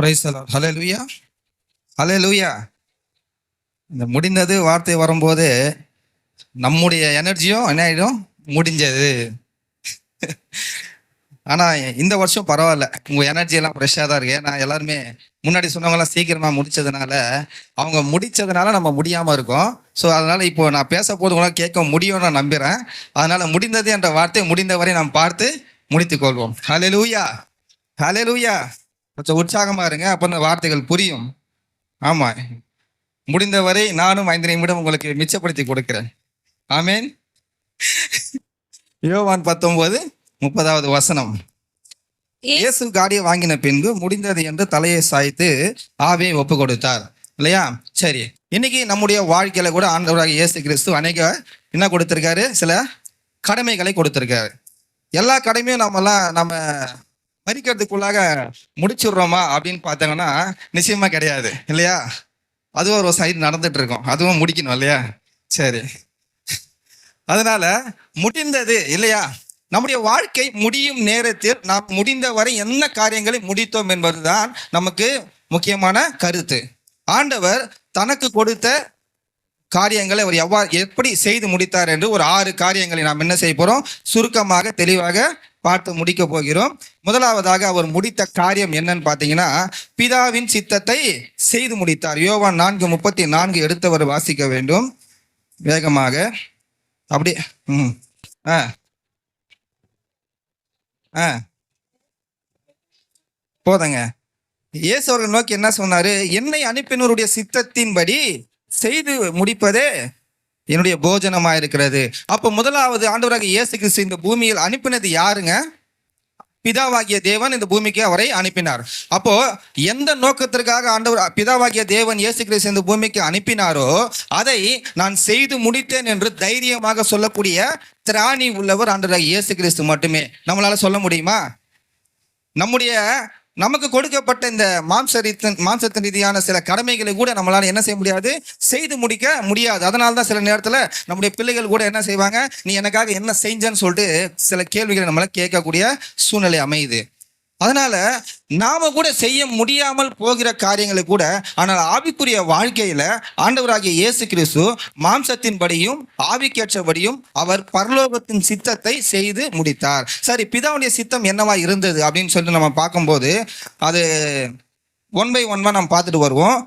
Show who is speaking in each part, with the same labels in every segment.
Speaker 1: Price ஹலே லூயா ஹலே லூயா இந்த முடிந்தது வார்த்தை வரும்போது நம்முடைய எனர்ஜியும் என்ன ஆகிடும் முடிஞ்சது. ஆனால் இந்த வருஷம் பரவாயில்ல. உங்கள் எனர்ஜி எல்லாம் ஃப்ரெஷ்ஷாக தான் இருக்கு. ஏன்னா எல்லாருமே முன்னாடி சொன்னவங்கலாம் சீக்கிரமாக முடிச்சதுனால அவங்க முடிச்சதுனால நம்ம முடியாமல் இருக்கோம். ஸோ அதனால் இப்போ நான் பேச போது உங்களால் கேட்க முடியும்னு நான் நம்புகிறேன் அதனால் முடிந்தது என்ற வார்த்தை முடிந்தவரை நாம் பார்த்து முடித்துக் கொள்வோம். ஹலே லூயா ஹலே லூயா கொஞ்சம் உற்சாகமாக இருங்க அப்போ இந்த வார்த்தைகள் புரியும். ஆமாம் முடிந்தவரை நானும் ஐந்து நிமிடம் உங்களுக்கு மிச்சப்படுத்தி கொடுக்கிறேன். ஆமேன். யோவான் பத்தொன்பது முப்பதாவது வசனம். இயேசு காடியை வாங்கின பின்பு முடிந்தது என்று தலையை சாய்த்து ஆவியை ஒப்பு கொடுத்தார் இல்லையா? சரி. இன்னைக்கு நம்முடைய வாழ்க்கையில கூட ஆண்டவராக இயேசு கிறிஸ்து அநேக என்ன கொடுத்திருக்காரு? சில கடமைகளை கொடுத்திருக்காரு. எல்லா கடமையும் நம்மலாம் நம்ம பறிக்கிறதுக்குள்ளாக முடிச்சுடுறோமா அப்படின்னு பார்த்தாங்கன்னா நிச்சயமா கிடையாது இல்லையா? அதுவும் ஒரு சைடு நடந்துட்டு இருக்கோம் அதுவும் முடிக்கணும் இல்லையா? சரி. அதனால முடிந்தது இல்லையா? நம்முடைய வாழ்க்கை முடியும் நேரத்தில் நாம் முடிந்தவரை என்ன காரியங்களை முடித்தோம் என்பதுதான் நமக்கு முக்கியமான கருத்து. ஆண்டவர் தனக்கு கொடுத்த காரியங்களை அவர் எவ்வாறு எப்படி செய்து முடித்தார் என்று ஒரு ஆறு காரியங்களை நாம் என்ன செய்ய போகிறோம் சுருக்கமாக தெளிவாக பார்த்து முடிக்க போகிறோம். முதலாவதாக அவர் முடித்த காரியம் என்னன்னு பார்த்தீங்கன்னா பிதாவின் சித்தத்தை செய்து முடித்தார். யோவான் நான்கு முப்பத்தி நான்கு எடுத்தவர் வாசிக்க வேண்டும். வேகமாக. அப்படி ம். ஆ. ஆ. போதங்க. இயேசு அவர்கள் நோக்கி என்ன சொன்னாரு? என்னை அனுப்பினருடைய சித்தத்தின்படி செய்து முடிப்பதே என்னுடைய போஜனமாக இருக்கிறது அப்போ முதலாவது ஆண்டவராக இயேசு கிறிஸ்து இந்த பூமியில் அனுப்பினது யாருங்க? பிதாவாகிய தேவன் இந்த பூமிக்கு அவரை அனுப்பினார். அப்போ எந்த நோக்கத்திற்காக ஆண்டவர் பிதாவாகிய தேவன் இயேசு கிறிஸ்து இந்த பூமிக்கு அனுப்பினாரோ அதை நான் செய்து முடித்தேன் என்று தைரியமாக சொல்லக்கூடிய திராணி உள்ளவர் ஆண்டவராக இயேசு கிறிஸ்து மட்டுமே. நம்மளால சொல்ல முடியுமா? நம்முடைய நமக்கு கொடுக்கப்பட்ட இந்த மாம்சரித்தின் மாம்சத்தின் ரீதியான சில கடமைகளை கூட நம்மளால என்ன செய்ய முடியாது? செய்து முடிக்க முடியாது. அதனால தான் சில நேரத்தில் நம்முடைய பிள்ளைகள் கூட என்ன செய்வாங்க? நீ எனக்காக என்ன செஞ்சேன்னு சொல்லிட்டு சில கேள்விகளை நம்மளால் கேட்கக்கூடிய சூழ்நிலை அமையுது. அதனால நாம கூட செய்ய முடியாமல் போகிற காரியங்களை கூட ஆனால் ஆவிக்குரிய வாழ்க்கையில ஆண்டவராகிய இயேசு கிறிஸ்து மாம்சத்தின்படியும் ஆவிக்கேற்றபடியும் அவர் பரலோகத்தின் சித்தத்தை செய்து முடித்தார். சரி பிதாவுடைய சித்தம் என்னவா இருந்தது அப்படின்னு சொல்லிட்டு நம்ம பார்க்கும்போது அது ஒன் பை ஒன்மா நம்ம பார்த்துட்டு வருவோம்.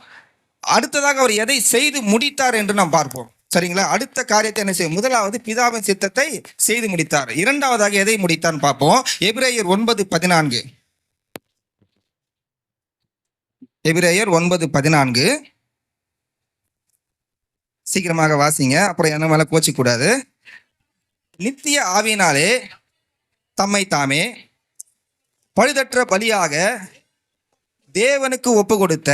Speaker 1: அடுத்ததாக அவர் எதை செய்து முடித்தார் என்று நாம் பார்ப்போம். சரிங்களா? அடுத்த காரியத்தை என்ன செய்யும்? முதலாவது பிதாவின் சித்தத்தை செய்து முடித்தார். இரண்டாவதாக எதை முடித்தான்னு பார்ப்போம். எபிரேயர் ஒன்பது பதினான்கு. எபிரேயர் ஒன்பது பதினான்கு. சீக்கிரமாக வாசிங்க. அப்புறம் என்ன மேல கோச்சிக்க கூடாது. நித்திய ஆவியினாலே தம்மை தாமே பழுதற்ற பலியாக தேவனுக்கு ஒப்பு கொடுத்த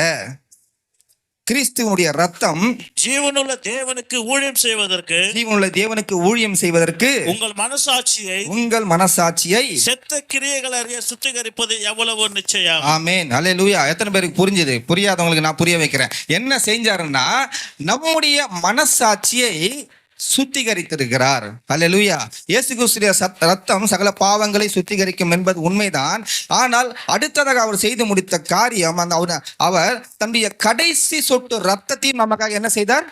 Speaker 1: கிறிஸ்துவனுடைய ரத்தம்
Speaker 2: ஜீவனுள்ள தேவனுக்கு ஊழியம் செய்வதற்கு
Speaker 1: ஜீவனுள்ள தேவனுக்கு ஊழியம் செய்வதற்கு
Speaker 2: உங்கள் மனசாட்சியை
Speaker 1: உங்கள் மனசாட்சியை
Speaker 2: செத்த கிரியைகள் அறிய சுத்திகரிப்பது எவ்வளவு நிச்சயம்.
Speaker 1: ஆமேன். அல்லேலூயா எத்தனை பேருக்கு புரிஞ்சுது? புரியாதவங்களுக்கு நான் புரிய வைக்கிறேன். என்ன செஞ்சாருன்னா நம்முடைய மனசாட்சியை சுத்திகரித்திருக்கிறார். அல்லூயா இயேசு கிறிஸ்துடைய சத் ரத்தம் சகல பாவங்களை சுத்திகரிக்கும் என்பது உண்மைதான். ஆனால் அடுத்ததாக அவர் செய்து முடித்த காரியம் அந்த அவர் அவர் தன்னுடைய கடைசி சொட்டு ரத்தத்தையும் நமக்காக என்ன செய்தார்?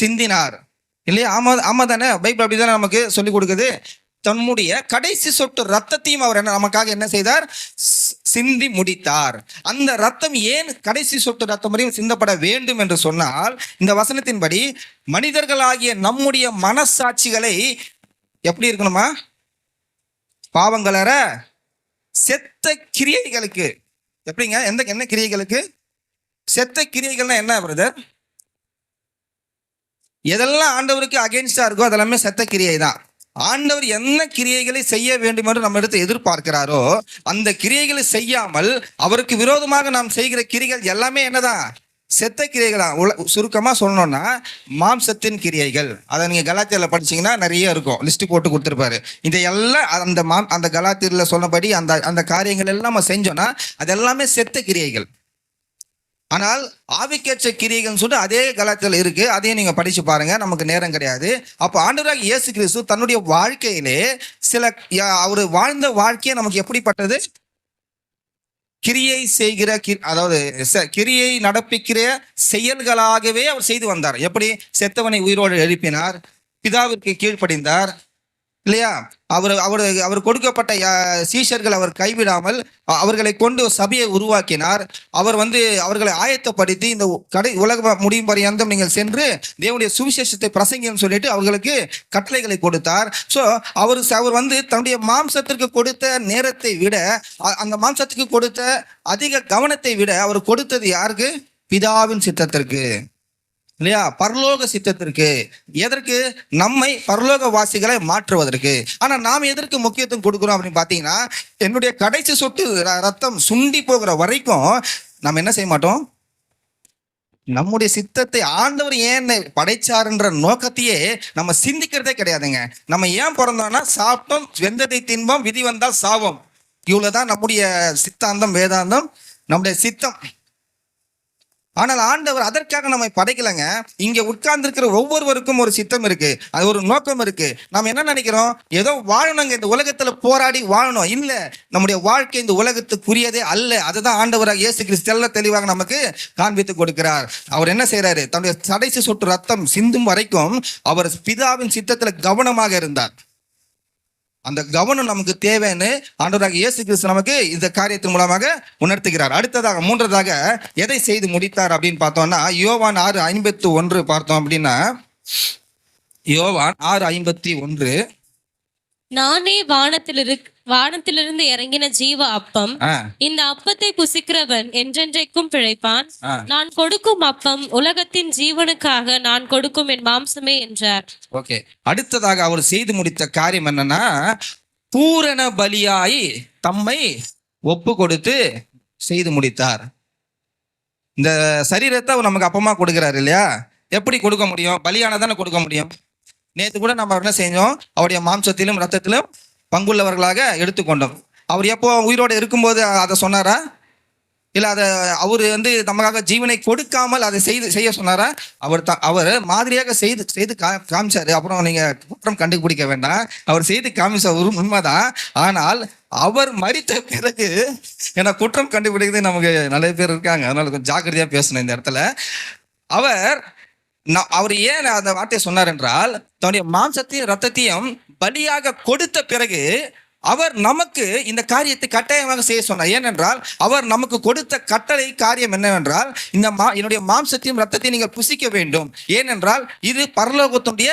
Speaker 1: சிந்தினார். இல்லையா? ஆமா ஆமா தானே? பைபிள் அப்படிதானே நமக்கு சொல்லிக் கொடுக்குது? தன்னுடைய கடைசி சொட்டு ரத்தத்தையும் அவர் என்ன நமக்காக என்ன செய்தார்? சிந்தி முடித்தார். அந்த ரத்தம் ஏன் கடைசி சொட்டு ரத்தம் வரையும் சிந்தப்பட வேண்டும் என்று சொன்னால் இந்த வசனத்தின்படி மனிதர்களாகிய நம்முடைய மனசாட்சிகளை எப்படி இருக்கணுமா? பாவங்களற செத்த கிரியைகளுக்கு. எப்படிங்க? எந்த என்ன கிரியைகளுக்கு? செத்த கிரியைகள்னா என்ன பிரதர் எதெல்லாம் ஆண்டவருக்கு அகேன்ஸ்டாக இருக்கோ அதெல்லாமே செத்த கிரியை தான் ஆண்டவர் என்ன கிரியைகளை செய்ய வேண்டும் என்று நம்ம இடத்தை எதிர்பார்க்கிறாரோ அந்த கிரியைகளை செய்யாமல் அவருக்கு விரோதமாக நாம் செய்கிற கிரிகள் எல்லாமே என்னதான்? செத்த கிரியைகள்? தான் உல சுருக்கமாக சொல்லணும்னா மாம்சத்தின் கிரியைகள். அதை நீங்கள் கலாத்தியில் படிச்சீங்கன்னா நிறைய இருக்கும். லிஸ்ட் போட்டு கொடுத்துருப்பாரு. இந்த எல்லாம் அந்த மாம் அந்த கலாத்தியில் சொன்னபடி அந்த அந்த காரியங்கள் எல்லாம் நம்ம செஞ்சோம்னா அது எல்லாமே செத்த கிரியைகள். ஆனால் ஆவிக்கேற்ற கிரியைகள்னு சொல்லிட்டு அதே கலாச்சாரம் இருக்குது அதையும் நீங்கள் படித்து பாருங்கள் நமக்கு நேரம் கிடையாது. அப்போ ஆண்டவராக இயேசு கிறிஸ்து தன்னுடைய வாழ்க்கையிலே சில யா- அவர் வாழ்ந்த வாழ்க்கையை நமக்கு எப்படிப்பட்டது? கிரியை செய்கிற கி- அதாவது கிரியை நடப்பிக்கிற செயல்களாகவே அவர் செய்து வந்தார். எப்படி? செத்தவனை உயிரோடு எழுப்பினார். பிதாவிற்கு கீழ்ப்படிந்தார். இல்லையா? அவர் அவர் அவர் கொடுக்கப்பட்ட சீஷர்கள் அவர் கைவிடாமல் அவர்களை கொண்டு சபையை உருவாக்கினார். அவர் வந்து அவர்களை ஆயத்தப்படுத்தி இந்த கடை உலக முடியும் பரியந்தம் நீங்கள் சென்று தேவனுடைய சுவிசேஷத்தை பிரசங்கம் சொல்லிட்டு அவர்களுக்கு கட்டளைகளை கொடுத்தார். ஸோ அவர் ச- அவர் வந்து தன்னுடைய மாம்சத்திற்கு கொடுத்த நேரத்தை விட அந்த மாம்சத்துக்கு கொடுத்த அதிக கவனத்தை விட அவர் கொடுத்தது யாருக்கு? பிதாவின் சித்தத்திற்கு. இல்லையா? பரலோக சித்தத்திற்கு எதற்கு? நம்மை பரலோக வாசிகளை மாற்றுவதற்கு. ஆனா நாம் எதற்கு முக்கியத்துவம் கொடுக்குறோம் அப்படின்னு பாத்தீங்கன்னா என்னுடைய கடைசி சொட்டு ர- ரத்தம் சுண்டி போகிற வரைக்கும் நம்ம என்ன செய்ய மாட்டோம்? நம்முடைய சித்தத்தை ஆண்டவர் ஏன் படைச்சாருன்ற நோக்கத்தையே நம்ம சிந்திக்கிறதே கிடையாதுங்க. நம்ம ஏன் பிறந்தோம்னா சாப்பிட்டோம் வெந்ததை தின்போம் விதி வந்தால் சாவோம். இவ்வளவுதான் நம்முடைய சித்தாந்தம் வேதாந்தம். நம்முடைய சித்தம் ஆனால் ஆண்டவர் அதற்காக நம்மை படைக்கலைங்க. இங்கே உட்கார்ந்துருக்கிற ஒவ்வொருவருக்கும் ஒரு சித்தம் இருக்கு. அது ஒரு நோக்கம் இருக்கு. நாம் என்ன நினைக்கிறோம்? ஏதோ வாழணுங்க. இந்த உலகத்தில் போராடி வாழணும். இல்லை நம்முடைய வாழ்க்கை இந்த உலகத்துக்குரியதே அல்ல. அதுதான் ஆண்டவராக இயேசு கிறிஸ்து தெளிவாக நமக்கு காண்பித்து கொடுக்கிறார். அவர் என்ன செய்கிறாரு தன்னுடைய கடைசி சொட்டு ரத்தம் சிந்தும் வரைக்கும் அவர் பிதாவின் சித்தத்தில் கவனமாக இருந்தார். அந்த கவனம் நமக்கு தேவைன்னு ஆண்டவராக இயேசு கிறிஸ்து நமக்கு இந்த காரியத்தின் மூலமாக உணர்த்துகிறார். அடுத்ததாக மூன்றதாக எதை செய்து முடித்தார் அப்படின்னு பார்த்தோம்னா யோவான் ஆறு ஐம்பத்தி ஒன்று பார்த்தோம் அப்படின்னா யோவான் ஆறு ஐம்பத்தி ஒன்று
Speaker 3: நானே வானத்திலிரு வானத்திலிருந்து இறங்கின ஜீவ அப்பம். இந்த அப்பத்தை புசிக்கிறவன் என்றென்றைக்கும் பிழைப்பான். நான் கொடுக்கும் அப்பம் உலகத்தின் ஜீவனுக்காக நான் கொடுக்கும் என் மாம்சமே என்றார்.
Speaker 1: ஓகே. அடுத்ததாக அவர் செய்து முடித்த காரியம் என்னன்னா பூரண பலியாய் தம்மை ஒப்பு கொடுத்து செய்து முடித்தார். இந்த சரீரத்தை அவர் நமக்கு அப்பமா கொடுக்கிறாரு இல்லையா? எப்படி கொடுக்க முடியும்? பலியான தானே கொடுக்க முடியும்? நேற்று கூட நம்ம என்ன செஞ்சோம். அவருடைய மாம்சத்திலும் ரத்தத்திலும் பங்குள்ளவர்களாக எடுத்துக்கொண்டோம். அவர் எப்போ உயிரோடு இருக்கும்போது அதை சொன்னாரா? இல்லை அதை அவர் வந்து நமக்காக ஜீவனை கொடுக்காமல் அதை செய்து செய்ய சொன்னாரா? அவர் தான் அவர் மாதிரியாக செய்து செய்து கா காமிச்சாரு. அப்புறம் நீங்கள் குற்றம் கண்டுபிடிக்க வேண்டாம். அவர் செய்து காமிச்ச ஒரு உண்மைதான். ஆனால் அவர் மறித்த பிறகு ஏன்னா குற்றம் கண்டுபிடிக்கிறது நமக்கு நிறைய பேர் இருக்காங்க. அதனால கொஞ்சம் ஜாக்கிரதையாக பேசணும் இந்த இடத்துல. அவர் நான் அவர் ஏன் அந்த வார்த்தையை சொன்னார் என்றால் தன்னுடைய மாம்சத்தையும் ரத்தத்தையும் பலியாக கொடுத்த பிறகு அவர் நமக்கு இந்த காரியத்தை கட்டாயமாக செய்ய சொன்னார். ஏனென்றால் அவர் நமக்கு கொடுத்த கட்டளை காரியம் என்னவென்றால் இந்த மா என்னுடைய மாம்சத்தையும் ரத்தத்தையும் நீங்கள் புசிக்க வேண்டும். ஏனென்றால் இது பரலோகத்துடைய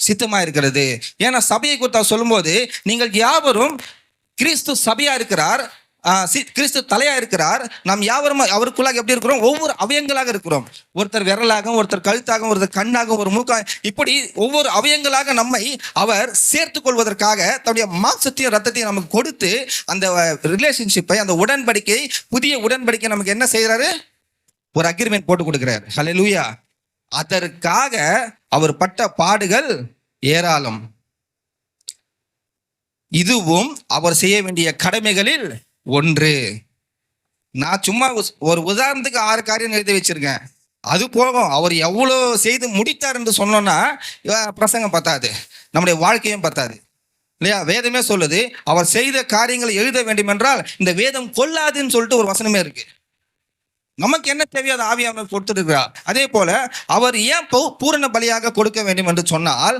Speaker 1: சித்தமாக இருக்கிறது. ஏன்னா சபையை குறித்து சொல்லும்போது நீங்கள் யாவரும் கிறிஸ்து சபையா இருக்கிறார் கிறிஸ்து தலையா இருக்கிறார். நாம் யாவரும் அவருக்குள்ளாக எப்படி இருக்கிறோம்? ஒவ்வொரு அவயங்களாக இருக்கிறோம். ஒருத்தர் விரலாகவும் ஒருத்தர் கழுத்தாகவும் ஒருத்தர் கண்ணாகவும் ஒரு மூக்கா இப்படி ஒவ்வொரு அவயங்களாக நம்மை அவர் சேர்த்து கொள்வதற்காக தன்னுடைய மாம்சத்தையும் ரத்தத்தையும் நமக்கு கொடுத்து அந்த ரிலேஷன்ஷிப்பை அந்த உடன்படிக்கை புதிய உடன்படிக்கை நமக்கு என்ன செய்யறாரு ஒரு அக்ரிமெண்ட் போட்டு கொடுக்கிறார். லூயா அதற்காக அவர் பட்ட பாடுகள் ஏராளம். இதுவும் அவர் செய்ய வேண்டிய கடமைகளில் ஒன்று. நான் சும்மா ஒரு உதாரணத்துக்கு ஆறு காரியம் எழுதி வச்சிருக்கேன். அது போகும். அவர் எவ்வளோ செய்து முடித்தார் என்று சொன்னோன்னா பிரசங்கம் பத்தாது. நம்முடைய வாழ்க்கையும் பத்தாது. இல்லையா? வேதமே சொல்லுது அவர் செய்த காரியங்களை எழுத வேண்டும் என்றால் இந்த வேதம் கொல்லாதுன்னு சொல்லிட்டு ஒரு வசனமே இருக்கு. நமக்கு என்ன தேவையோ அதை ஆவியானவர் கொடுத்துருக்கிறார் அதே போல அவர் ஏன் பூரண பலியாக கொடுக்க வேண்டும் என்று சொன்னால்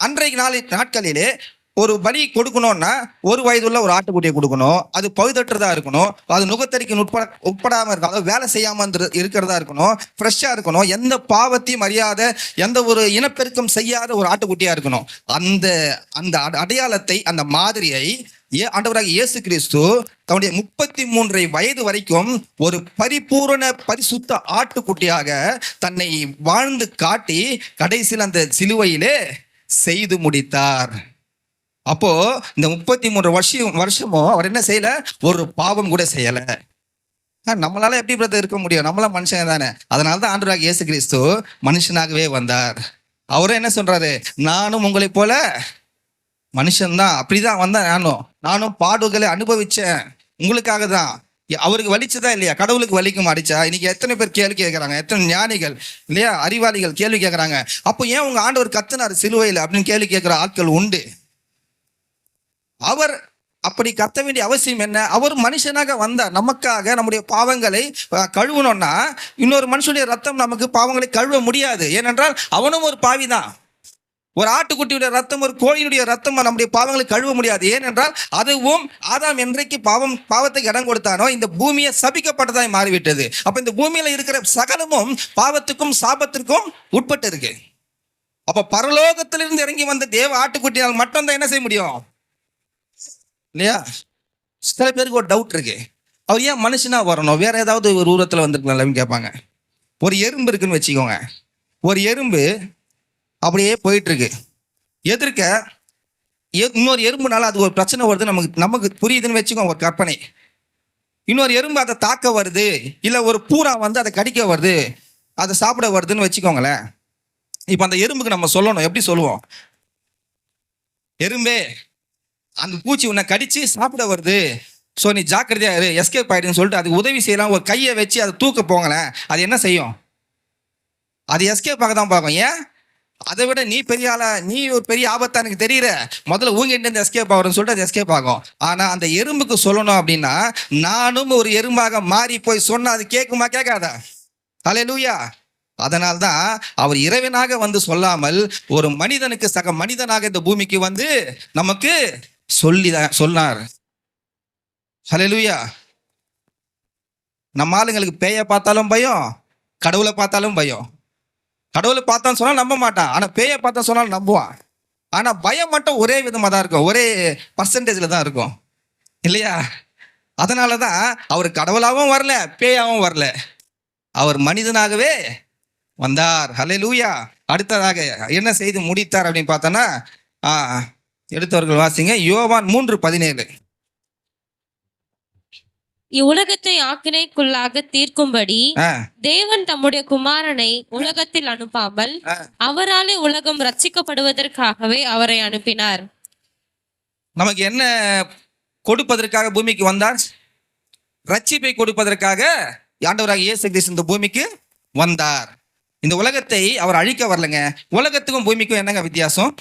Speaker 1: அன்றைக்கு நாளை நாட்களிலே ஒரு பலி கொடுக்கணும்னா ஒரு வயதுள்ள ஒரு ஆட்டுக்குட்டியை கொடுக்கணும். அது பழுதற்றதா இருக்கணும். அது நுகத்தறிக்கு உட்பட உட்படாமல் இருக்கணும். அதாவது வேலை செய்யாம இருக்கிறதா இருக்கணும். ஃப்ரெஷ்ஷாக இருக்கணும். எந்த பாவத்தையும் அறியாத எந்த ஒரு இனப்பெருக்கம் செய்யாத ஒரு ஆட்டுக்குட்டியா இருக்கணும். அந்த அந்த அட- அடையாளத்தை அந்த மாதிரியை ஏ ஆண்டவராக இயேசு கிறிஸ்து தன்னுடைய முப்பத்தி மூன்றை வயது வரைக்கும் ஒரு பரிபூரண பரிசுத்த ஆட்டுக்குட்டியாக தன்னை வாழ்ந்து காட்டி கடைசியில் அந்த சிலுவையிலே செய்து முடித்தார். அப்போ இந்த முப்பத்தி மூன்று வருஷம் வருஷமும் அவர் என்ன செய்யல? ஒரு பாவம் கூட செய்யல. ஆ, நம்மளால எப்படி பிரதர் இருக்க முடியும்? நம்மளாம் மனுஷன் தானே. அதனால தான் ஆண்டவராக இயேசு கிறிஸ்து மனுஷனாகவே வந்தார். அவரும் என்ன சொல்றாரு? நானும் உங்களை போல மனுஷன்தான் அப்படிதான் வந்தேன் நானும். நானும் பாடுகளை அனுபவிச்சேன். உங்களுக்காக தான். அவருக்கு வலிச்சதா இல்லையா? கடவுளுக்கு வலிக்கும் அடிச்சா? இன்னைக்கு எத்தனை பேர் கேள்வி கேட்கறாங்க எத்தனை ஞானிகள் இல்லையா? அறிவாளிகள் கேள்வி கேட்கறாங்க அப்போ ஏன் உங்க ஆண்டவர் கத்துனார் சிலுவையில் அப்படின்னு கேள்வி கேட்கிற ஆட்கள் உண்டு? அவர் அப்படி கத்த வேண்டிய அவசியம் என்ன? அவர் மனுஷனாக வந்தார் நமக்காக நம்முடைய பாவங்களை கழுவணும்னா இன்னொரு மனுஷனுடைய ரத்தம் நமக்கு பாவங்களை கழுவ முடியாது. ஏனென்றால் அவனும் ஒரு பாவிதான். ஒரு ஆட்டுக்குட்டியுடைய ரத்தம் ஒரு கோழியினுடைய ரத்தம் நம்முடைய பாவங்களை கழுவ முடியாது. ஏனென்றால் அதுவும் ஆதாம் என்றைக்கு பாவம் பாவத்துக்கு இடம் கொடுத்தானோ இந்த பூமியை சபிக்கப்பட்டதாய் மாறிவிட்டது. அப்போ இந்த பூமியில் இருக்கிற சகலமும் பாவத்துக்கும் சாபத்திற்கும் உட்பட்டு இருக்கு அப்போ பரலோகத்திலிருந்து இறங்கி வந்த தேவ ஆட்டுக்குட்டியால் மட்டும்தான் என்ன செய்ய முடியும்? இல்லையா? சில பேருக்கு ஒரு டவுட் இருக்கு. அவர் ஏன் மனுஷனாக வரணும்? வேற ஏதாவது ஒரு உருவத்தில் வந்திருக்கலாம்னு கேட்பாங்க. ஒரு எறும்பு இருக்குன்னு வச்சுக்கோங்க. ஒரு எறும்பு அப்படியே போயிட்டுருக்கு. எதிர்க்க இன்னொரு எறும்புனால அது ஒரு பிரச்சனை வருது. நமக்கு நமக்கு புரியுதுன்னு வச்சுக்கோங்க ஒரு கற்பனை. இன்னொரு எறும்பு அதை தாக்க வருது. இல்லை ஒரு பூரா வந்து அதை கடிக்க வருது. அதை சாப்பிட வருதுன்னு வச்சுக்கோங்களேன். இப்போ அந்த எறும்புக்கு நம்ம சொல்லணும். எப்படி சொல்லுவோம்? எறும்பே அந்த பூச்சி உன்னை கடிச்சு சாப்பிட வருது. ஸோ நீ ஜாக்கிரதையா இரு எஸ்கேப் ஆயிடுன்னு சொல்லிட்டு அதுக்கு உதவி செய்யலாம். ஒரு கையை வச்சு அதை தூக்க போங்களேன். அது என்ன செய்யும்? அது எஸ்கேப் ஆக தான் பார்க்கும். ஏன்? அதை விட நீ பெரிய ஆளா நீ ஒரு பெரிய ஆபத்தா எனக்கு தெரியற முதல்ல ஊங்கிட்டு இருந்து எஸ்கேப் ஆகுறன்னு சொல்லிட்டு அது எஸ்கேப் ஆகும். ஆனா அந்த எறும்புக்கு சொல்லணும் அப்படின்னா நானும் ஒரு எறும்பாக மாறி போய் சொன்னா அது கேட்குமா கேட்காதா? அலே லூயா தான் அவர் இறைவனாக வந்து சொல்லாமல் ஒரு மனிதனுக்கு சக மனிதனாக இந்த பூமிக்கு வந்து நமக்கு சொல்லி சொன்னார். ஹலெலுயா நம்ம ஆளுங்களுக்கு பேயை பார்த்தாலும் பயம் கடவுளை பார்த்தாலும் பயம். கடவுளை பார்த்தான்னு சொன்னால் நம்ப மாட்டான். ஆனால் பேயை பார்த்தா சொன்னாலும் நம்புவான். ஆனால் பயம் மட்டும் ஒரே விதமாக தான் இருக்கும். ஒரே பர்சன்டேஜில் தான் இருக்கும். இல்லையா? அதனால தான் அவர் கடவுளாகவும் வரல பேயாகவும் வரல. அவர் மனிதனாகவே வந்தார். ஹலே லூயா அடுத்ததாக என்ன செய்து முடித்தார் அப்படின்னு பார்த்தோன்னா ஆ, எடுத்தவர்கள் வாசிங்க. யோவான் மூன்று பதினேழு.
Speaker 3: இவ்வுலகத்தை ஆக்கினைக்குள்ளாக தீர்க்கும்படி தேவன் தம்முடைய குமாரனை உலகத்தில் அனுப்பாமல். அவராலே உலகம் ரட்சிக்கப்படுவதற்காகவே அவரை அனுப்பினார்.
Speaker 1: நமக்கு என்ன கொடுப்பதற்காக பூமிக்கு வந்தார்? ரட்சிப்பை கொடுப்பதற்காக ஆண்டவராக இயேசு கிறிஸ்து இந்த பூமிக்கு வந்தார். இந்த உலகத்தை அவர் அழிக்க வரலங்க. உலகத்துக்கும் பூமிக்கும் என்னங்க வித்தியாசம்?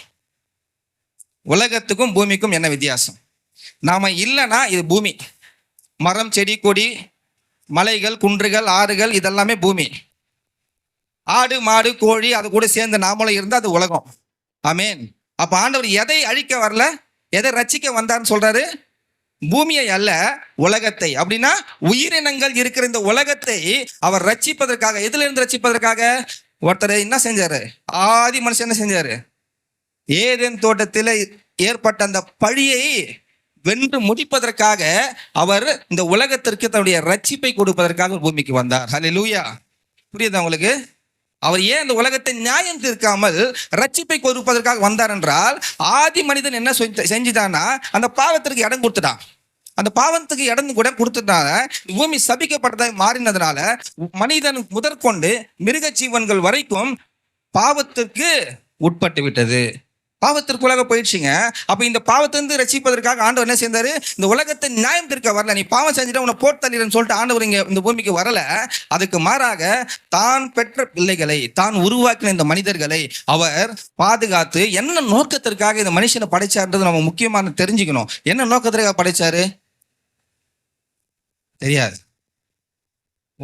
Speaker 1: உலகத்துக்கும் பூமிக்கும் என்ன வித்தியாசம்? நாம் இல்லைன்னா இது பூமி. மரம் செடி கொடி மலைகள் குன்றுகள் ஆறுகள் இதெல்லாமே பூமி. ஆடு மாடு கோழி அது கூட சேர்ந்து நாமளும் இருந்தால் அது உலகம். ஆமேன். அப்போ ஆண்டவர் எதை அழிக்க வரல? எதை ரச்சிக்க வந்தார்னு சொல்கிறாரு பூமியை அல்ல உலகத்தை. அப்படின்னா உயிரினங்கள் இருக்கிற இந்த உலகத்தை அவர் ரட்சிப்பதற்காக எதுல இருந்து ரட்சிப்பதற்காக? ஒருத்தர் என்ன செஞ்சாரு? ஆதி மனுஷன் என்ன செஞ்சாரு? ஏதேன் தோட்டத்தில் ஏற்பட்ட அந்த பழியை வென்று முடிப்பதற்காக அவர் இந்த உலகத்திற்கு தன்னுடைய ரட்சிப்பை கொடுப்பதற்காக பூமிக்கு வந்தார். ஹalleluya புரியுதா உங்களுக்கு? அவர் ஏன் இந்த உலகத்தை நியாயம் தீர்க்காமல் ரட்சிப்பை கொடுப்பதற்காக வந்தார் என்றால் ஆதி மனிதன் என்ன செஞ்ச- செஞ்சுட்டான்னா அந்த பாவத்திற்கு இடம் கொடுத்துட்டான். அந்த பாவத்துக்கு இடம் கூட கொடுத்ததுனால பூமி சபிக்கப்பட்டதாக மாறினதுனால மனிதன் முதற்கொண்டு மிருக ஜீவன்கள் வரைக்கும் பாவத்துக்கு உட்பட்டு விட்டது. பாவத்திற்குள்ளாக போயிடுச்சுங்க. அப்போ இந்த பாவத்திலிருந்து ரசிப்பதற்காக ஆண்டவர் என்ன செய்தார்? இந்த உலகத்தை நியாயம் தீர்க்க வரல. நீ பாவம் செஞ்சுட்டு உன்னை போட்டு தள்ளிடுன்னு சொல்லிட்டு ஆண்டவர் இங்கே இந்த பூமிக்கு வரல. அதுக்கு மாறாக தான் பெற்ற பிள்ளைகளை தான் உருவாக்கின இந்த மனிதர்களை அவர் பாதுகாத்து என்ன நோக்கத்திற்காக இந்த மனுஷனை படைச்சார்ன்றது நம்ம முக்கியமான தெரிஞ்சுக்கணும். என்ன நோக்கத்திற்காக படைச்சாரு? தெரியாது.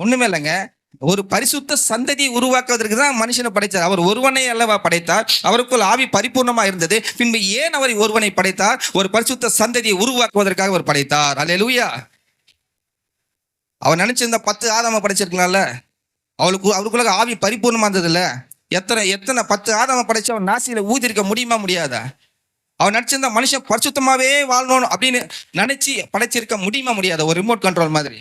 Speaker 1: ஒண்ணுமே இல்லைங்க. ஒரு பரிசுத்த சந்ததியை உருவாக்குவதற்கு தான் மனுஷனை படைத்தார். அவர் ஒருவனை அல்லவா படைத்தார். அவருக்குள் ஆவி பரிபூர்ணமா இருந்தது. பின்பு ஏன் அவர் ஒருவனை படைத்தார்? ஒரு பரிசுத்த சந்ததியை உருவாக்குவதற்காக அவர் படைத்தார். அல்லேலூயா அவர் நினைச்சிருந்த பத்து ஆதாம படைச்சிருக்கலாம்ல. அவளுக்கு அவருக்குள்ள ஆவி பரிபூர்ணமா இருந்ததுல்ல. எத்தனை எத்தனை பத்து ஆதாம படைச்சு அவன் நாசியில ஊதிருக்க முடியுமா முடியாதா? அவன் நினைச்சிருந்தா மனுஷன் பரிசுத்தமாவே வாழணும் அப்படின்னு நினைச்சு படைச்சிருக்க முடியுமா முடியாத? ஒரு ரிமோட் கண்ட்ரோல் மாதிரி.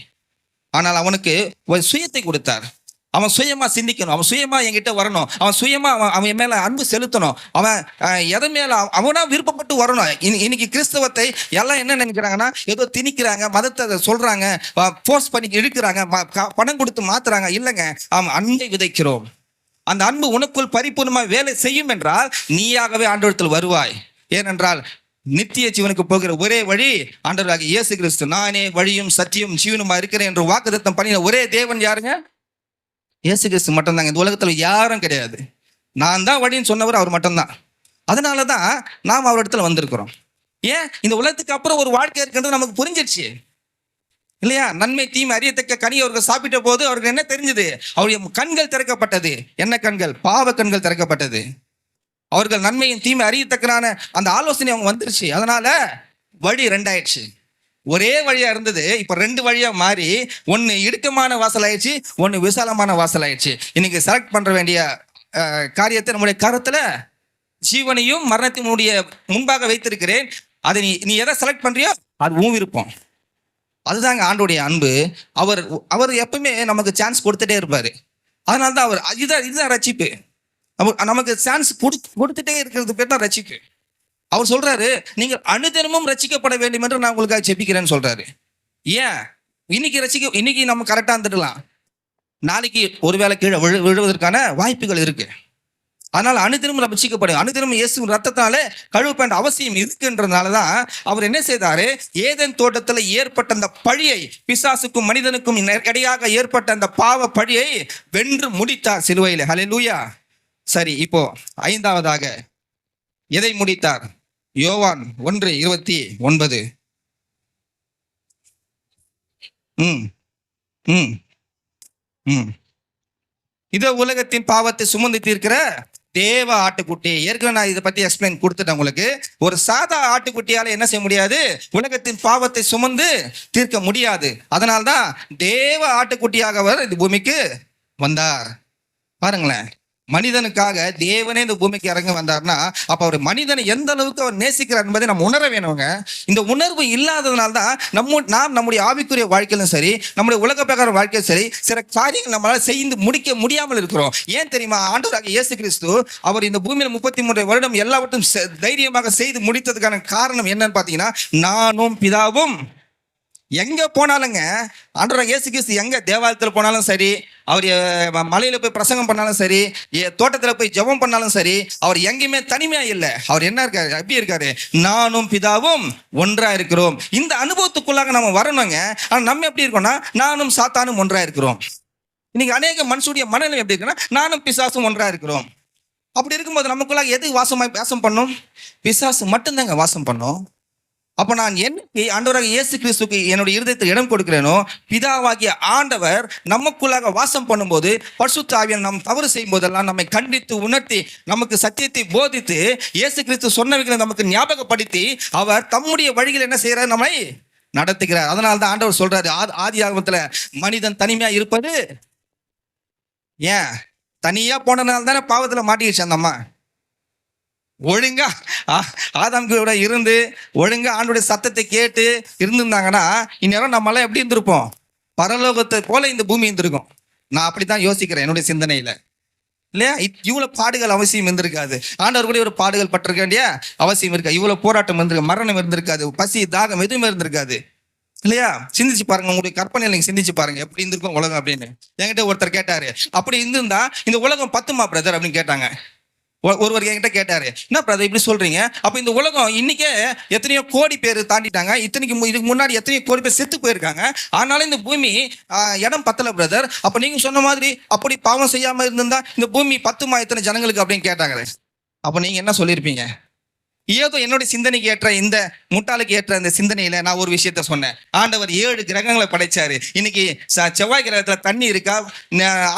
Speaker 1: ஆனால் அவனுக்கு ஒரு சுயத்தை கொடுத்தார். அவன் சுயமா சிந்திக்கணும். அவன் சுயமா என்கிட்ட வரணும். அவன் சுயமா அவன் அவன் மேல அன்பு செலுத்தணும். அவன் எதை எதன் மேல அவனா விருப்பப்பட்டு வரணும். இனி- இன்னைக்கு கிறிஸ்தவத்தை எல்லாம் என்ன நினைக்கிறாங்கன்னா ஏதோ திணிக்கிறாங்க மதத்தை அதை சொல்றாங்க போஸ்ட் பண்ணி இழுக்கிறாங்க பணம் கொடுத்து மாத்துறாங்க. இல்லைங்க. அவன் அன்பை விதைக்கிறோம். அந்த அன்பு உனக்குள் பரிபூர்ணமா வேலை செய்யும் என்றால் நீயாகவே ஆண்டவரத்தில் வருவாய். ஏனென்றால் நித்திய ஜீவனுக்கு போகிற ஒரே வழி ஆண்டவராக இயேசு கிறிஸ்து நானே வழியும் சத்தியம் ஜீவனுமா இருக்கிறேன் என்று வாக்குத்தம் பண்ணின ஒரே தேவன் யாருங்க? இயேசு கிறிஸ்து மட்டும்தாங்க. இந்த உலகத்துல யாரும் கிடையாது. நான் தான் வழின்னு சொன்னவர் அவர் மட்டும்தான். அதனால தான் நாம் அவர் இடத்துல வந்திருக்கிறோம். ஏன்? இந்த உலகத்துக்கு அப்புறம் ஒரு வாழ்க்கை இருக்கின்றது நமக்கு புரிஞ்சிருச்சு. இல்லையா? நன்மை தீமை அறியத்தக்க கனி அவர்கள் சாப்பிட்ட போது அவருக்கு என்ன தெரிஞ்சது? அவருடைய கண்கள் திறக்கப்பட்டது. என்ன கண்கள்? பாவ கண்கள் திறக்கப்பட்டது. அவர்கள் நன்மையும் தீமை அறியத்தக்கனான அந்த ஆலோசனை அவங்க வந்துருச்சு. அதனால வழி ரெண்டாயிடுச்சு. ஒரே வழியா இருந்தது இப்ப ரெண்டு வழியா மாறி ஒன்னு இடுக்கமான வாசல் ஆயிடுச்சு ஒன்னு விசாலமான வாசல் ஆயிடுச்சு இன்னைக்கு செலக்ட் பண்ற வேண்டிய காரியத்தை நம்முடைய கருத்துல ஜீவனையும் மரணத்தையும் முன்பாக வைத்திருக்கிறேன். அதை நீ நீ எதை செலக்ட் பண்றியோ அது உன் விருப்பம். அதுதாங்க ஆண்டோடைய அன்பு. அவர் அவர் எப்பவுமே நமக்கு சான்ஸ் கொடுத்துட்டே இருப்பாரு. அதனால தான் அவர் இதுதான் இதுதான் ரசிப்பு அவர் நமக்கு சான்ஸ் கொடுத்துட்டே இருக்கிறது பேர் தான் அவர் சொல்றாரு நீங்கள் அனுதினமும் ரசிக்கப்பட வேண்டும் என்று நான் உங்களுக்காக ஜெபிக்கிறேன்னு சொல்றாரு. ஏன்? இன்னைக்கு ரசிக்க இன்னைக்கு நம்ம கரெக்டாக இருந்துடலாம். நாளைக்கு ஒருவேளை கீழே விழு விழுவதற்கான வாய்ப்புகள் இருக்கு. அதனால அனுதினமும் ரட்சிக்கப்படும் அனுதினமும் இயேசு ரத்தத்தாலே கழுவ அவசியம் இருக்குன்றதுனால தான் அவர் என்ன செய்தாரு? ஏதன் தோட்டத்தில் ஏற்பட்ட அந்த பழியை பிசாசுக்கும் மனிதனுக்கும் இடையாக ஏற்பட்ட அந்த பாவ பழியை வென்று முடித்தார் சிலுவையில். ஹalleluya சரி இப்போ ஐந்தாவதாக. எதை முடித்தார்? யோவான் ஒன்று இருபத்தி ஒன்பது. ம் ம் ம். இதோ உலகத்தின் பாவத்தை சுமந்து தீர்க்கிற தேவ ஆட்டுக்குட்டி. ஏற்கனவே நான் இதை பத்தி எக்ஸ்பிளைன் கொடுத்துட்டேன் உங்களுக்கு. ஒரு சாதா ஆட்டுக்குட்டியால என்ன செய்ய முடியாது? உலகத்தின் பாவத்தை சுமந்து தீர்க்க முடியாது. அதனால்தான் தேவ ஆட்டுக்குட்டியாக அவர் இந்த பூமிக்கு வந்தார். பாருங்களேன். மனிதனுக்காக தேவனே இந்த பூமிக்கு இறங்க வந்தார்னா அப்ப அவர் மனிதனை எந்த அளவுக்கு அவர் நேசிக்கிறார் என்பதை நம்ம உணர வேணுங்க. இந்த உணர்வு இல்லாததுனால தான் நம்ம நாம் நம்முடைய ஆவிக்குரிய வாழ்க்கையிலும் சரி நம்முடைய உலக பிரகார வாழ்க்கையிலும் சரி சில காரியங்கள் நம்மளால் செய்து முடிக்க முடியாமல் இருக்கிறோம். ஏன் தெரியுமா? ஆண்டவராக இயேசு கிறிஸ்து அவர் இந்த பூமியில் முப்பத்தி மூன்று வருடம் எல்லாவற்றும் செ- தைரியமாக செய்து முடித்ததுக்கான காரணம் என்னன்னு பார்த்தீங்கன்னா நானும் பிதாவும். எங்க போனாலுங்க ஆண்டவராக இயேசு கிறிஸ்து எங்க தேவாலயத்தில் போனாலும் சரி அவர் மலையில் மலையில போய் பிரசங்கம் பண்ணாலும் சரி தோட்டத்தில் தோட்டத்துல போய் ஜெபம் பண்ணாலும் சரி அவர் எங்கேயுமே தனிமையா இல்லை. அவர் என்ன இருக்காரு எப்படி இருக்காரு? நானும் பிதாவும் ஒன்றா இருக்கிறோம். இந்த அனுபவத்துக்குள்ளாக நம்ம வரணுங்க. ஆனா நம்ம எப்படி இருக்கோம்னா நானும் சாத்தானும் ஒன்றா இருக்கிறோம். இன்னைக்கு அநேக மனுஷனுடைய மனநிலை எப்படி இருக்குன்னா நானும் பிசாசும் ஒன்றா இருக்கிறோம். அப்படி இருக்கும்போது நமக்குள்ளாக எது வாசமாய் வாசம் பண்ணும்? பிசாசு மட்டும்தாங்க வாசம் பண்ணும். அப்ப நான் என்னைக்கு ஆண்டவராக இயேசு கிறிஸ்துக்கு என்னுடைய இருதயத்தில் இடம் கொடுக்கிறேனோ? பிதாவாகிய ஆண்டவர் நமக்குள்ளாக வாசம் பண்ணும்போது பரிசுத்த ஆவியான் நாம் தவறு செய்யும் போதெல்லாம் நம்மை கண்டித்து உணர்த்தி நமக்கு சத்தியத்தை போதித்து இயேசு கிறிஸ்து சொன்னவைகளை நமக்கு ஞாபகப்படுத்தி அவர் தம்முடைய வழிகள் என்ன செய்யறார் நம்மை நடத்துகிறார். அதனால தான் ஆண்டவர் சொல்றாரு ஆதி ஆதி ஆகமத்துல மனிதன் தனிமையா இருப்பது? ஏன்? தனியா போனதுனால தானே பாவத்துல மாட்டிக்கிச்சு அந்த அம்மா. ஒழுங்கா ஆ- ஆதாம் இருந்து ஒழுங்கா ஆண்டுடைய சத்தத்தை கேட்டு இருந்திருந்தாங்கன்னா இந்நேரம் நம்மளாம் எப்படி இருந்திருப்போம்? பரலோகத்தை போல இந்த பூமி இருந்திருக்கும். நான் அப்படித்தான் யோசிக்கிறேன் என்னுடைய சிந்தனையில. இல்லையா? இத்- இவ்வளவு பாடுகள் அவசியம் இருந்திருக்காது. ஆண்டவர் கூட ஒரு பாடுகள் பட்டிருக்க வேண்டிய அவசியம் இருக்கா? இவ்வளவு போராட்டம் இருந்திருக்கு மரணம் இருந்திருக்காது பசி தாகம் எதுவுமே இருந்திருக்காது. இல்லையா? சிந்திச்சு பாருங்க உங்களுடைய கற்பனையில் நீங்க சிந்திச்சு பாருங்க எப்படி இருந்திருக்கும் உலகம் அப்படின்னு. என்கிட்ட ஒருத்தர் கேட்டாரு அப்படி இருந்திருந்தா இந்த உலகம் பத்துமா பிரதர் அப்படின்னு கேட்டாங்க. ஒருவர் என்கிட்ட கேட்டாரு என்ன பிரதர் இப்படி சொல்றீங்க? அப்ப இந்த உலகம் இன்னைக்கே எத்தனையோ கோடி பேர் தாண்டிட்டாங்க. இத்தனைக்கு மு- இதுக்கு முன்னாடி எத்தனையோ கோடி பேர் செத்து போயிருக்காங்க. ஆனாலும் இந்த பூமி இடம் பத்தல பிரதர் அப்ப நீங்க சொன்ன மாதிரி அப்படி பாவம் செய்யாம இருந்திருந்தா இந்த பூமி பத்துமா எத்தனை ஜனங்களுக்கு? அப்படின்னு கேட்டாங்க. அப்ப நீங்க என்ன சொல்லியிருப்பீங்க ஏதோ என்னுடைய சிந்தனைக்கு ஏற்ற இந்த முட்டாளுக்கு ஏற்ற இந்த சிந்தனையில நான் ஒரு விஷயத்த சொன்னேன். ஆண்டவர் ஏழு கிரகங்களை படைச்சாரு. இன்னைக்கு செவ்வாய் கிரகத்துல தண்ணி இருக்கா?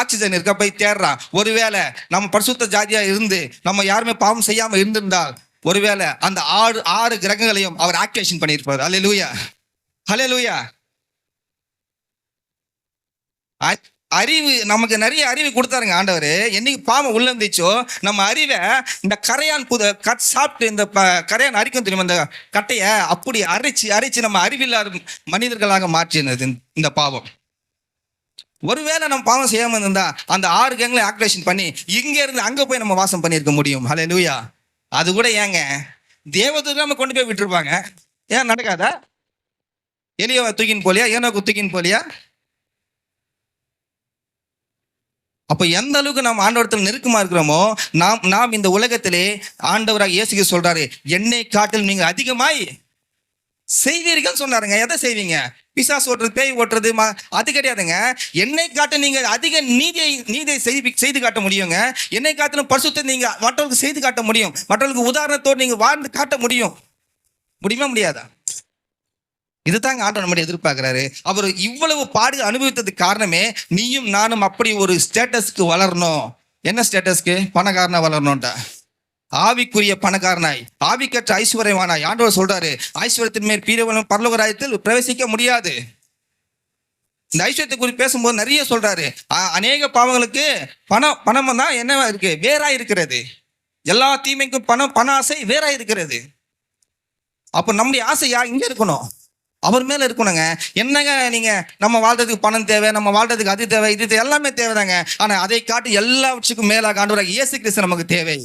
Speaker 1: ஆக்சிஜன் இருக்கா? போய் தேடுறான். ஒருவேளை நம்ம பரிசுத்த ஜாதியா இருந்து நம்ம யாருமே பாவம் செய்யாம இருந்திருந்தால் ஒருவேளை அந்த ஆறு ஆறு கிரகங்களையும் அவர் ஆக்டிவேஷன் பண்ணியிருப்பார். அலே லூயா ஹலே லூயா அறிவு நமக்கு நிறைய அறிவு கொடுத்தாருங்க ஆண்டவர். என்னைக்கு பாவம் உள்ள இருந்துச்சோ நம்ம அறிவை இந்த கரையான் புத கட் சாப்பிட்டு இந்த கரையான் அரிக்கும் தெரியுமா இந்த கட்டையை அப்படி அரைச்சு அரைச்சு நம்ம அறிவில்லாத மனிதர்களாக மாற்றினது இந்த பாவம். ஒருவேளை நம்ம பாவம் செய்யாமல் இருந்தா அந்த ஆறு கேங்களை ஆக்டிவேஷன் பண்ணி இங்கே இருந்து அங்கே போய் நம்ம வாசம் பண்ணியிருக்க முடியும். ஹலே லூயா அது கூட ஏங்க தேவதூர் நம்ம கொண்டு போய் விட்டுருப்பாங்க. ஏன் நடக்காதா? எலியவை தூக்கின்னு போலியா? ஏனோக்கு தூக்கின்னு போலியா? அப்போ எந்த அளவுக்கு நாம் ஆண்டவரத்தில் நெருக்கமாக இருக்கிறோமோ நாம் நாம் இந்த உலகத்திலே ஆண்டவராக இயேசுக்கு சொல்கிறாரு என்னை காட்டில் நீங்கள் அதிகமாய் செய்வீர்கள் சொன்னாருங்க. எதை செய்வீங்க? பிசாஸ் ஓட்டுறது பேய் ஓட்டுறது அது கிடையாதுங்க. என்னை காட்ட நீங்கள் அதிக நீதியை நீதியை செய்து செய்து காட்ட முடியுங்க. என்னை காட்டிலும் பரிசுத்தை நீங்கள் மற்றவர்களுக்கு செய்து காட்ட முடியும். மற்றவர்களுக்கு உதாரணத்தோடு நீங்கள் வாழ்ந்து காட்ட முடியும். முடியுமா முடியாதா? இதுதாங்க ஆண்டவர் நம்ம எதிர்பார்க்கிறாரு. அவர் இவ்வளவு பாடு அனுபவித்ததுக்கு காரணமே நீயும் நானும் அப்படி ஒரு ஸ்டேட்டஸ்க்கு வளரணும். என்ன ஸ்டேட்டஸ்க்கு? பணக்காரனா வளரணும்டா ஆவிக்குரிய பணக்காரனாய் ஆவிக்கற்ற ஐஸ்வர்யமானாய் ஆண்டவர் சொல்றாரு ஐஸ்வர்யத்தின் மேல் பீரவலம் பரலோகராயத்தில் பிரவேசிக்க முடியாது. இந்த ஐஸ்வர்யத்தை குறித்து பேசும்போது நிறைய சொல்றாரு. அநேக பாவங்களுக்கு பணம் பணம் தான் என்னவா இருக்கு? வேறா இருக்கிறது. எல்லா தீமைக்கும் பணம் பண ஆசை வேறா இருக்கிறது. அப்போ நம்முடைய ஆசை யா இங்க இருக்கணும். அவர் மேலே இருக்கணுங்க. என்னங்க நீங்கள் நம்ம வாழ்றதுக்கு பணம் தேவை நம்ம வாழ்றதுக்கு அது தேவை இது தேவை எல்லாமே தேவைதாங்க. ஆனால் அதை காட்டி எல்லாவற்றுக்கும் மேலாக ஆண்டவராக இயேசு கிறிஸ்து நமக்கு தேவை.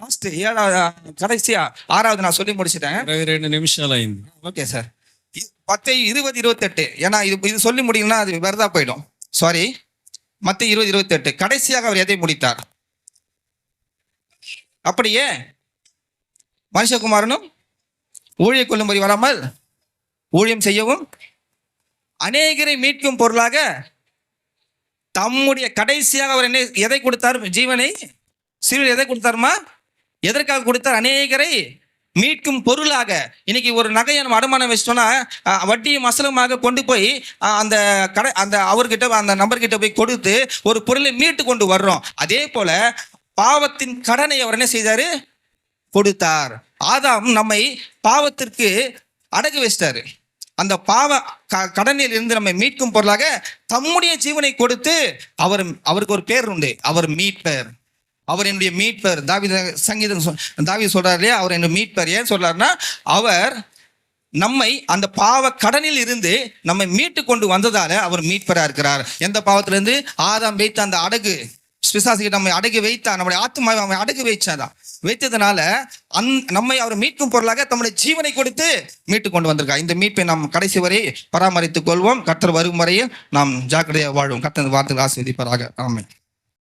Speaker 1: லாஸ்ட் ஏழாவது கடைசியா ஆறாவது நான் சொல்லி முடிச்சிட்டேன்.
Speaker 4: ரெண்டு நிமிஷம்
Speaker 1: ஓகே சார் பத்து இருபது இருபத்தெட்டு. ஏன்னா இது இது சொல்லி முடியும்னா அது வருதா போயிடும். சாரி மற்ற இருபது இருபத்தெட்டு. கடைசியாக அவர் எதை முடித்தார்? அப்படியே மனுஷகுமாரனும் ஊழிய கொள்ளும்படி வராமல் ஊழியம் செய்யவும் அநேகரை மீட்கும் பொருளாக தம்முடைய கடைசியாக அவர் என்ன எதை கொடுத்தார்? ஜீவனை சிறுவர் எதை கொடுத்தாருமா? எதற்காக கொடுத்தார்? அநேகரை மீட்கும் பொருளாக. இன்னைக்கு ஒரு நகையை நம்ம அடமானம் வச்சிட்டோம்னா வட்டியும் அசலுமாக கொண்டு போய் அந்த கடை அந்த அவர்கிட்ட அந்த நபர்கிட்ட போய் கொடுத்து ஒரு பொருளை மீட்டு கொண்டு வர்றோம். அதே போல பாவத்தின் கடனை அவர் என்ன செய்தார்? கொடுத்தார். ஆதாம் நம்மை பாவத்திற்கு அடகு வச்சிட்டாரு. அந்த பாவ க- கடனில் இருந்து நம்மை மீட்கும் பொருளாக தம்முடைய ஜீவனை கொடுத்து அவர் அவருக்கு ஒரு பேர் உண்டு. அவர் மீட்பர். அவர் என்னுடைய மீட்பர். தாவி சங்கீதம் தாவி தாவீது சொல்றாரு இல்லையா? அவர் என்னுடைய மீட்பர். ஏன் சொல்றாருன்னா அவர் நம்மை அந்த பாவ கடனில் இருந்து நம்மை மீட்டு கொண்டு வந்ததால அவர் மீட்பரா இருக்கிறார். எந்த பாவத்திலிருந்து? ஆதாம் வைத்த அந்த அடகு. பிசாசுக்கு நம்மை அடகு வைத்தான். நம்முடைய ஆத்மாவை அவன் அடகு வைச்சாதான் வைத்ததுனால அந் நம்மை அவர் மீட்கும் பொருளாக தம்முடைய ஜீவனை கொடுத்து மீட்டு கொண்டு வந்திருக்கார். இந்த மீட்பை நாம் கடைசி வரை பராமரித்துக் கொள்வோம். கத்தர் வரும் வரையில் நாம் ஜாக்கிரதையாக வாழ்வோம். கர்த்தர் வார்த்தைகள் ஆசிரியப்பாராக ஆமை